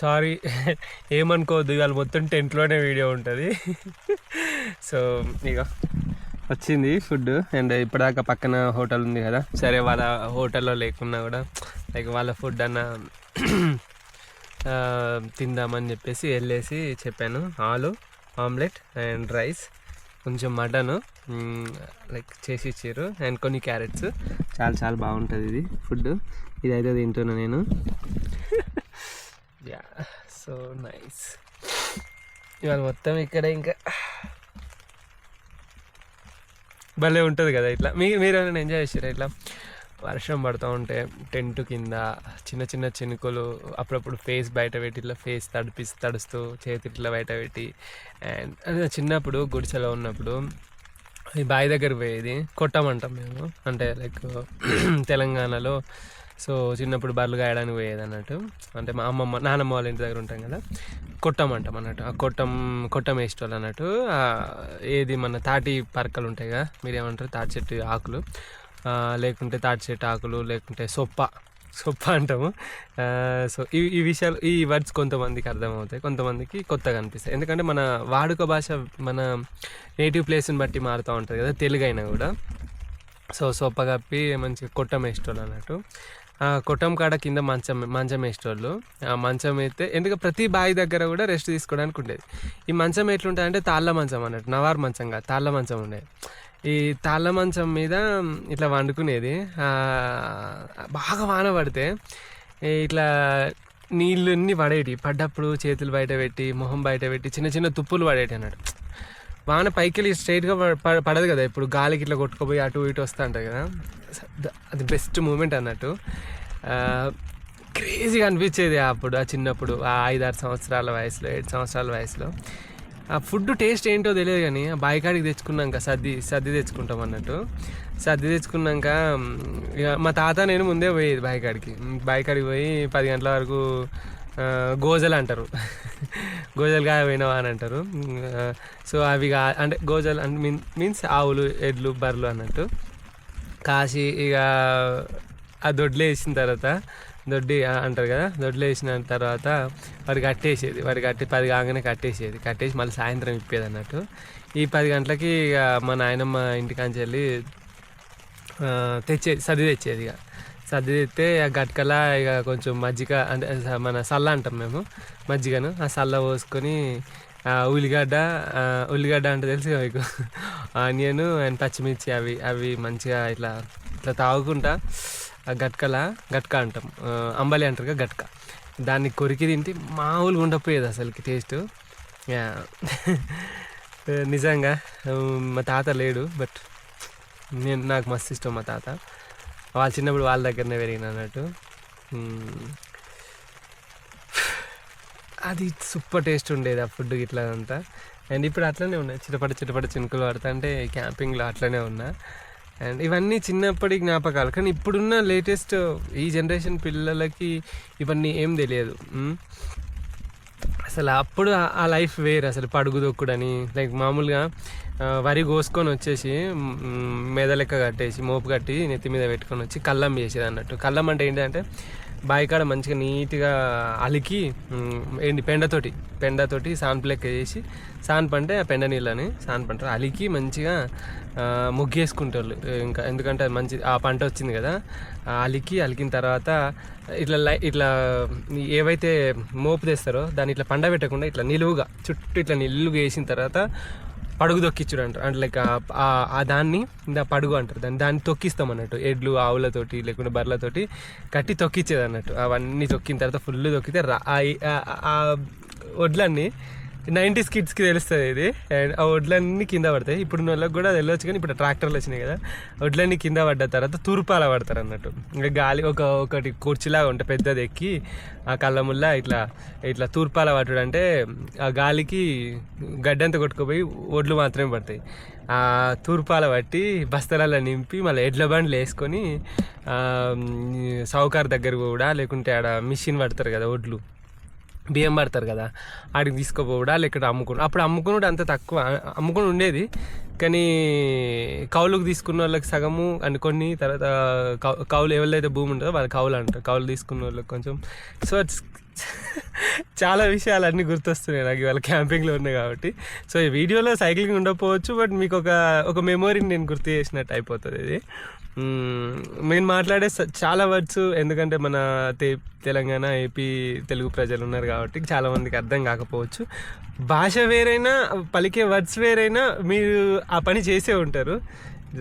Sorry ఏమనుకోవద్దు ఇవాళ మొత్తం టెంట్లోనే వీడియో ఉంటుంది. సో ఇక వచ్చింది ఫుడ్ అండ్ ఇప్పటిదాకా పక్కన హోటల్ ఉంది కదా. సరే వాళ్ళ హోటల్లో లేకున్నా కూడా లైక్ వాళ్ళ ఫుడ్ అన్న తిందామని చెప్పేసి వెళ్ళేసి చెప్పాను. ఆలు ఆమ్లెట్ అండ్ రైస్ కొంచెం మటన్ లైక్ చేసి ఇచ్చారు అండ్ కొన్ని క్యారెట్స్. చాలా చాలా బాగుంటుంది ఇది ఫుడ్ ఇది అయితే తింటున్నా నేను. యా సో నైస్ ఇవాళ మొత్తం ఇక్కడ ఇంకా. భలే ఉంటుంది కదా ఇట్లా. మీ మీరు ఏమైనా ఎంజాయ్ చేసారా ఇట్లా? వర్షం పడుతూ ఉంటే టెంట్ కింద చిన్న చిన్న చినుకులు అప్పుడప్పుడు ఫేస్ బయట పెట్టి ఇట్లా ఫేస్ తడిపి తడుస్తూ చేతి ఇట్లా బయట పెట్టి అండ్ అదే చిన్నప్పుడు గుడిసెలో ఉన్నప్పుడు ఈ బావి దగ్గర పోయేది. కొట్టమంటాం మేము. అంటే లైక్ తెలంగాణలో సో చిన్నప్పుడు బర్రెలు కాయడానికి పోయేది అన్నట్టు. అంటే మా అమ్మమ్మ నానమ్మ వాళ్ళ ఇంటి దగ్గర ఉంటాం కదా. కొట్టం అంటాం అన్నట్టు. ఆ కొట్టం కొట్టం వేసేటోళ్ళు అన్నట్టు. ఏది మన తాటి పరకలు ఉంటాయి కదా మీరేమంటారు? తాటి చెట్టు ఆకులు. లేకుంటే తాటి చెట్టు ఆకులు లేకుంటే సొప్ప. సొప్ప అంటాము. సో ఈ ఈ విషయాలు ఈ వర్డ్స్ కొంతమందికి అర్థమవుతాయి కొంతమందికి కొత్తగా అనిపిస్తాయి. ఎందుకంటే మన వాడుక భాష మన నేటివ్ ప్లేస్ని బట్టి మారుతూ ఉంటుంది కదా తెలుగు అయినా కూడా. సో సొప్ప కప్పి మంచిగా కొట్టం వేసేటోళ్ళు అన్నట్టు. కొట్టం కాడ కింద మంచం మంచం వేసేటోళ్ళు. ఆ మంచం అయితే ఎందుకంటే ప్రతి బావి దగ్గర కూడా రెస్ట్ తీసుకోవడానికి ఉండేది. ఈ మంచం ఎట్లుంటుంది అంటే తాళ్ళ మంచం అన్నట్టు నవార్ మంచం కాదు తాళ్ళ మంచం ఉండేది. ఈ తాళ్ళ మంచం మీద ఇట్లా వండుకునేది. బాగా వాన పడితే ఇట్లా నీళ్ళు అన్నీ పడేటి పడ్డప్పుడు చేతులు బయట పెట్టి మొహం బయట పెట్టి చిన్న చిన్న తుప్పులు పడేటి అన్నట్టు. వాన పైకి వెళ్ళి స్ట్రైట్గా పడదు కదా. ఇప్పుడు గాలికి ఇట్లా కొట్టుకుపోయి అటు ఇటు వస్తూ ఉంటాయి కదా అది బెస్ట్ మూమెంట్ అన్నట్టు. క్రేజీగా అనిపించేది అప్పుడు ఆ చిన్నప్పుడు ఆ ఐదారు సంవత్సరాల వయసులో ఏడు సంవత్సరాల వయసులో. ఆ ఫుడ్ టేస్ట్ ఏంటో తెలియదు కానీ ఆ బాయికాడికి తెచ్చుకున్నాక సర్ది సర్ది తెచ్చుకుంటాం అన్నట్టు. సర్ది తెచ్చుకున్నాక ఇక మా తాత నేను ముందే పోయేది బాయికాడికి బాయికాడికి పోయి పది గంటల వరకు గోజలు అంటారు. గోజలు కాయ పోయినావా అని అంటారు. సో అవి అంటే గోజలు అంటే మీన్ మీన్స్ ఆవులు ఎడ్లు బర్రెలు అన్నట్టు. కాసి ఇక ఆ దొడ్లు వేసిన తర్వాత దొడ్డి అంటారు కదా దొడ్లు వేసిన తర్వాత వాడు కట్టేసేది. వాడు కట్టి పది కాగానే కట్టేసేది. కట్టేసి మళ్ళీ సాయంత్రం ఇప్పేది అన్నట్టు. ఈ పది గంటలకి ఇక మా నాయనమ్మ ఇంటికాంచి వెళ్ళి తెచ్చేది సర్ది తెచ్చేది ఇక. సర్దితే ఆ గట్కల ఇక కొంచెం మజ్జిగ అంటే మన సల్ల అంటాం మేము మజ్జిగను. ఆ సల్ల పోసుకొని ఉల్లిగడ్డ ఉల్లిగడ్డ అంటే తెలుసు మీకు? ఆనియన్ అండ్ పచ్చిమిర్చి అవి అవి మంచిగా ఇట్లా ఇట్లా తాగుకుంటా ఆ గట్కల గట్క అంటాం. అంబలి అంటారు కదా గట్క. దాన్ని కొరికి తింటే మామూలుగా ఉండకపోయేది అసలుకి టేస్ట్. నిజంగా మా తాత లేడు బట్ నేను నాకు మస్తు ఇష్టం మా తాత. వాళ్ళు చిన్నప్పుడు వాళ్ళ దగ్గరనే పెరిగిన అన్నట్టు. అది సూపర్ టేస్ట్ ఉండేది ఆ ఫుడ్ ఇట్లా అంతా. అండ్ ఇప్పుడు అట్లనే ఉన్నాయి చిటపట చిటపట చినుకులు పడతా అంటే క్యాంపింగ్లో అట్లనే ఉన్నా. అండ్ ఇవన్నీ చిన్నప్పటి జ్ఞాపకాలు కానీ ఇప్పుడున్న లేటెస్ట్ ఈ జనరేషన్ పిల్లలకి ఇవన్నీ ఏం తెలియదు. అసలు అప్పుడు ఆ- లైఫ్ వేరు అసలు పడుగు దొక్కుడని లైక్ మామూలుగా వరి కోసుకొని వచ్చేసి మెదలెక్క కట్టేసి మోపు కట్టి నెత్తి మీద పెట్టుకొని వచ్చి కల్లం చేసేది అన్నట్టు కల్లం అంటే ఏంటంటే బాయికాడ మంచిగా నీట్గా అలికి ఏంటి పెండతోటి పెండతోటి సాన్పు లెక్క చేసి సాన్పు అంటే ఆ పెండ నీళ్ళని సాన్పు అంటారు అలికి మంచిగా ముగ్గేసుకుంటారు ఇంకా ఎందుకంటే అది మంచి ఆ పంట వచ్చింది కదా అలికి అలికిన తర్వాత ఇట్లా లై ఇట్లా ఏవైతే మోపు తెస్తారో దాన్ని ఇట్లా పండబెట్టకుండా ఇట్లా నిలువుగా చుట్టూ ఇట్లా నిలువుగా వేసిన తర్వాత పడుగు తొక్కిచ్చుడు అంటారు అంటే లైక్ ఆ- దాన్ని దా పడుగు అంటారు. దాన్ని దాన్ని తొక్కిస్తాం అన్నట్టు. ఎడ్లు ఆవులతోటి లేకుంటే బర్రెలతోటి కట్టి తొక్కిచ్చేది అన్నట్టు. అవన్నీ తొక్కిన తర్వాత ఫుల్ తొక్కితే ఆ ఆ వడ్లన్నీ నైంటీస్ కిడ్స్కి తెలుస్తుంది ఇది. అండ్ ఆ వడ్లన్నీ కింద పడతాయి. ఇప్పుడు వాళ్ళకి కూడా తెలియచ్చు వెళ్ళొచ్చు కానీ ఇప్పుడు ట్రాక్టర్లు వచ్చినాయి కదా. వడ్లన్నీ కింద పడ్డ తర్వాత తూర్పాల పడతారు అన్నట్టు. ఇంకా గాలి ఒక ఒకటి కుర్చీలాగా ఉంటుంది పెద్దది ఎక్కి ఆ కళ్ళముల్ల ఇట్లా ఇట్లా తూర్పాల పట్టుడు అంటే ఆ గాలికి గడ్డంతా కొట్టుకుపోయి ఒడ్లు మాత్రమే పడతాయి. ఆ తూర్పాల పట్టి బస్తలలో నింపి మళ్ళీ ఎడ్ల బండ్లు వేసుకొని సౌకార్ దగ్గర కూడా లేకుంటే ఆడ మిషన్ పడతారు కదా ఒడ్లు. బియ్యం పడతారు కదా ఆడికి తీసుకుపోవడా లేకపోతే అమ్ముకుని? అప్పుడు అమ్ముకున్నాడు అంత తక్కువ. అమ్ముకుని ఉండేది కానీ కౌలుకు తీసుకున్న వాళ్ళకి సగము అండ్ కొన్ని తర్వాత కౌ- కౌలు ఎవరిదైతే భూమి ఉంటుందో వాళ్ళు కౌలు అంటారు. కౌలు తీసుకున్న వాళ్ళకి కొంచెం. సో చాలా విషయాలు అన్నీ గుర్తొస్తున్నాయి నాకు ఇవాళ క్యాంపింగ్లో ఉన్నాయి కాబట్టి. సో ఈ వీడియోలో సైక్లింగ్ ఉండకపోవచ్చు బట్ మీకు ఒక ఒక మెమొరీని నేను గుర్తు చేసినట్టు అయిపోతుంది ఇది. మేము. నేను మాట్లాడే చాలా వర్డ్స్ ఎందుకంటే మన తే తెలంగాణ ఏపీ తెలుగు ప్రజలు ఉన్నారు కాబట్టి చాలా మందికి అర్థం కాకపోవచ్చు. భాష వేరైనా పలికే వర్డ్స్ వేరైనా మీరు ఆ పని చేసే ఉంటారు.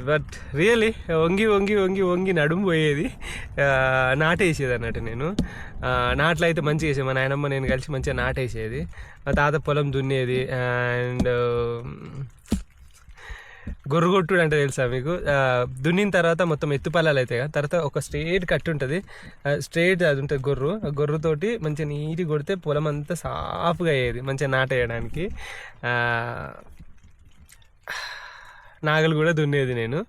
బట్ రియలీ వంగి వంగి వంగి వంగి నడుము పోయేది నాటేసేది అన్నట్టు నేను. నాట్లు అయితే మంచిగా వేసేది. మా నాయనమ్మ నేను కలిసి మంచిగా నాటేసేది. మా తాత పొలం దున్నేది. అండ్ గొర్రుగొట్టుడు అంటే తెలుసా మీకు? దున్నిన తర్వాత మొత్తం ఎత్తుపల్లాలు అవుతాయి కదా? తర్వాత ఒక స్ట్రేట్ కట్టు ఉంటుంది. స్ట్రేట్ అది ఉంటుంది గొర్రు. ఆ గొర్రుతోటి మంచిగా నీట్గా కొడితే పొలం అంతా సాఫ్గా అయ్యేది మంచిగా నాటేయడానికి. ఆ, నాగలు కూడా దున్నేది నేను.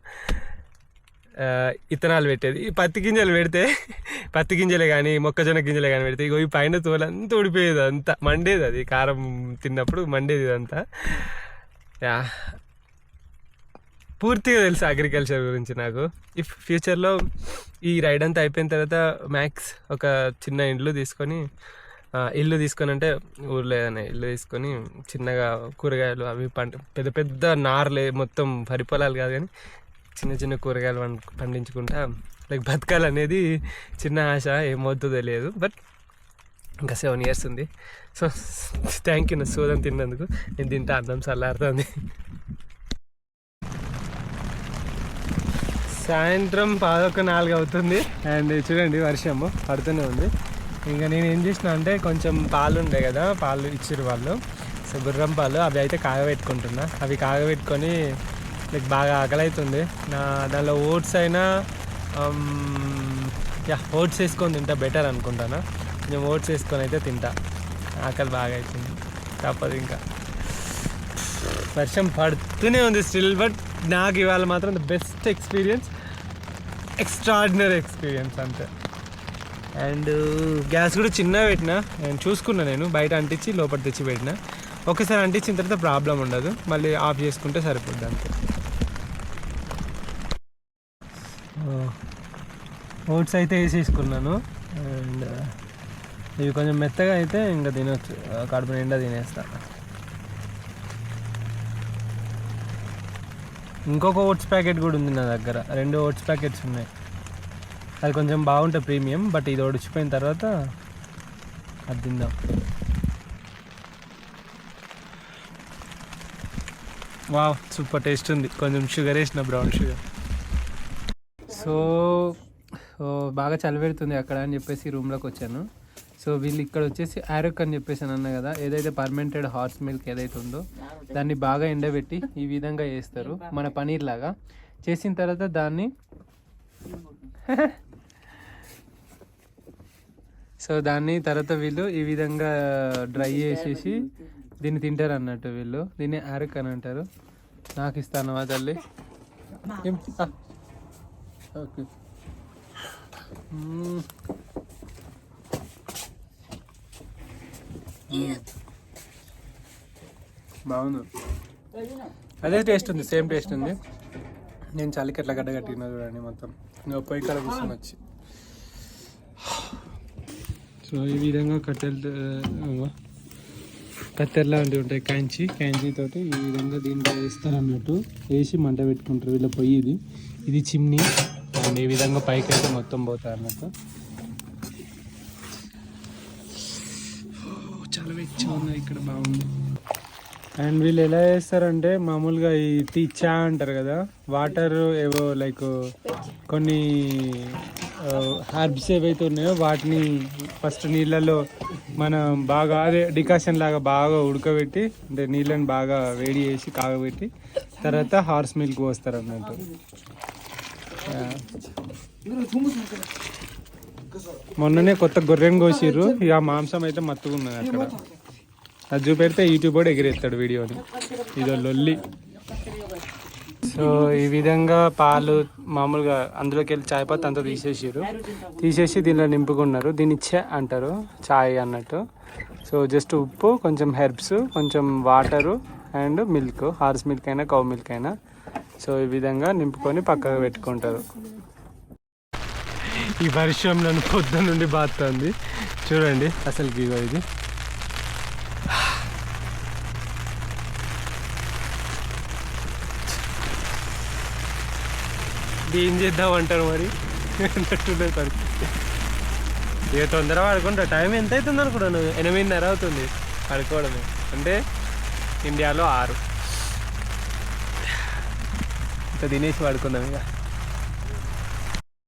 ఇత్తనాలు పెట్టేది. ఈ పత్తి గింజలు పెడితే పత్తి గింజలే కానీ మొక్కజొన్న గింజలే కానీ పెడితే ఇగో ఈ పైన తోలంతా ఊడిపోయేది అంతా. మండేది అది. కారం తిన్నప్పుడు మండేది ఇదంతా. యా పూర్తిగా తెలుసు అగ్రికల్చర్ గురించి నాకు. ఇఫ్ ఫ్యూచర్లో ఈ రైడ్ అంతా అయిపోయిన తర్వాత మ్యాక్స్ ఒక చిన్న ఇల్లు తీసుకొని ఇల్లు తీసుకొని అంటే ఊర్లేదనే ఇల్లు తీసుకొని చిన్నగా కూరగాయలు అవి పంట పెద్ద పెద్ద నార్లే మొత్తం వరి పొలాలు కాదు కానీ చిన్న చిన్న కూరగాయలు పండ పండించుకుంటా లైక్ బతకాలనేది చిన్న ఆశ ఏమవుతుందో తెలియదు బట్ ఇంకా సెవెన్ ఇయర్స్ ఉంది. సో థ్యాంక్ యూ నా సోదం తిన్నందుకు. నేను తింటా అన్నం చల్లారుతుంది. సాయంత్రం పదొక నాలుగు అవుతుంది. అండ్ చూడండి వర్షము పడుతూనే ఉంది. ఇంకా నేను ఏం చేసిన అంటే కొంచెం పాలు ఉండే కదా పాలు ఇచ్చారు వాళ్ళు. సో గుర్రం పాలు అవి అయితే కాగబెట్టుకుంటున్నా. అవి కాగబెట్టుకొని లైక్ బాగా ఆకలి అవుతుంది నా దానిలో ఓట్స్ అయినా యా ఓట్స్ వేసుకొని తింటా బెటర్ అనుకుంటాను. నేను ఓట్స్ వేసుకొని అయితే తింటా. ఆకలి బాగా అవుతుంది తప్పదు ఇంకా వర్షం పడుతూనే ఉంది స్టిల్ బట్ నాకు ఇవాళ మాత్రం the best experience extraordinary experience అంతే. అండ్ గ్యాస్ కూడా చిన్నగా పెట్టిన. నేను చూసుకున్నా నేను బయట అంటించి లోపల తెచ్చి పెట్టిన. ఒకసారి అంటించిన తర్వాత ప్రాబ్లం ఉండదు. మళ్ళీ ఆఫ్ చేసుకుంటే సరిపోద్ది అంతే. ఓట్స్ అయితే వేసేసుకున్నాను. అండ్ ఇవి కొంచెం మెత్తగా అయితే ఇంకా తినొచ్చు. కడుపు నిండా తినేస్తాను ఇంకొక ఓట్స్ ప్యాకెట్ కూడా ఉంది నా దగ్గర. రెండు ఓట్స్ ప్యాకెట్స్ ఉన్నాయి. అది కొంచెం బాగుంటుంది ప్రీమియం బట్ ఇది ఒడిచిపోయిన తర్వాత అది తిందాం. వావ్ సూపర్ టేస్ట్ ఉంది. కొంచెం షుగర్ వేసిన బ్రౌన్ షుగర్. సో బాగా చలిపెడుతుంది అక్కడ అని చెప్పేసి రూమ్లోకి వచ్చాను. సో వీళ్ళు ఇక్కడ వచ్చేసి ఆరోక్ అని చెప్పేసి అన్న కదా ఏదైతే పర్మెంటెడ్ హార్స్ మిల్క్ ఏదైతే ఉందో దాన్ని బాగా ఎండబెట్టి ఈ విధంగా చేస్తారు. మన పనీర్ లాగా చేసిన తర్వాత దాన్ని సో దాన్ని తర్వాత వీళ్ళు ఈ విధంగా డ్రై చేసేసి దీన్ని తింటారు అన్నట్టు వీళ్ళు. దీన్ని ఆరక్ అని అంటారు. నాకు ఇస్తాను ఆ తల్లి. ఓకే. బాగుంది. అదే టేస్ట్ ఉంది సేమ్ టేస్ట్ ఉంది. నేను చలికి ఎట్లా గడ్డ కట్టినా చూడండి మొత్తం. ఇంకా పొయ్యి కాడ కూర్చొని వచ్చి. సో ఈ విధంగా కట్టెలు కత్తెర లాంటివి ఉంటాయి కాంచి కాంచి తోటి ఈ విధంగా దీంట్లో వేస్తారు అన్నట్టు. వేసి మంట పెట్టుకుంటారు వీళ్ళ పొయ్యి ఇది. ఇది చిమ్నీ. అండ్ ఈ విధంగా పైకి అయితే మొత్తం పోతాయి అన్నట్టు. చాలా వెచ్చగా ఉంది ఇక్కడ బాగుంది. అండ్ వీళ్ళు ఎలా చేస్తారంటే మామూలుగా ఈ టీ చా అంటారు కదా వాటర్ ఏవో లైక్ కొన్ని హర్బ్స్ ఏవైతే ఉన్నాయో వాటిని ఫస్ట్ నీళ్ళల్లో మనం బాగా అదే డికాషన్ లాగా బాగా ఉడకబెట్టి అంటే నీళ్ళని బాగా వేడి చేసి కాగబెట్టి తర్వాత హార్స్ మిల్క్ పోస్తారు అన్నట్టు. మొన్ననే కొత్త గొర్రెని కోసిర్రు ఇక మాంసం అయితే మత్తుగా ఉన్నది అక్కడ. అది చూపెడితే యూట్యూబ్ కూడా ఎగిరేస్తాడు వీడియోని. ఇదో లొల్లి. సో ఈ విధంగా పాలు మామూలుగా అందులోకి వెళ్ళి చాయ్ పత్తి అంతా తీసేసారు తీసేసి దీనిలో నింపుకున్నారు. దీన్ని ఛే అంటారు. చాయ్ అన్నట్టు. సో జస్ట్ ఉప్పు కొంచెం హెర్బ్స్ కొంచెం water and milk. Horse milk అయినా కౌ మిల్క్ అయినా. సో ఈ విధంగా నింపుకొని పక్కకు పెట్టుకుంటారు. ఈ పరిశ్రమలను పొద్దు నుండి బాగుతుంది చూడండి అసలు ఇది. ఏం చేద్దాం అంటారు మరి? అన్నట్టున్నది పరిస్థితి. ఇక తొందర పడుకుంటా టైం ఎంత అవుతుంది అనుకుంటా నువ్వు ఎనిమిదిన్నర అవుతుంది పడుకోవడమే అంటే ఇండియాలో ఆరు. ఇంకా తినేసి పడుకుందాం ఇక.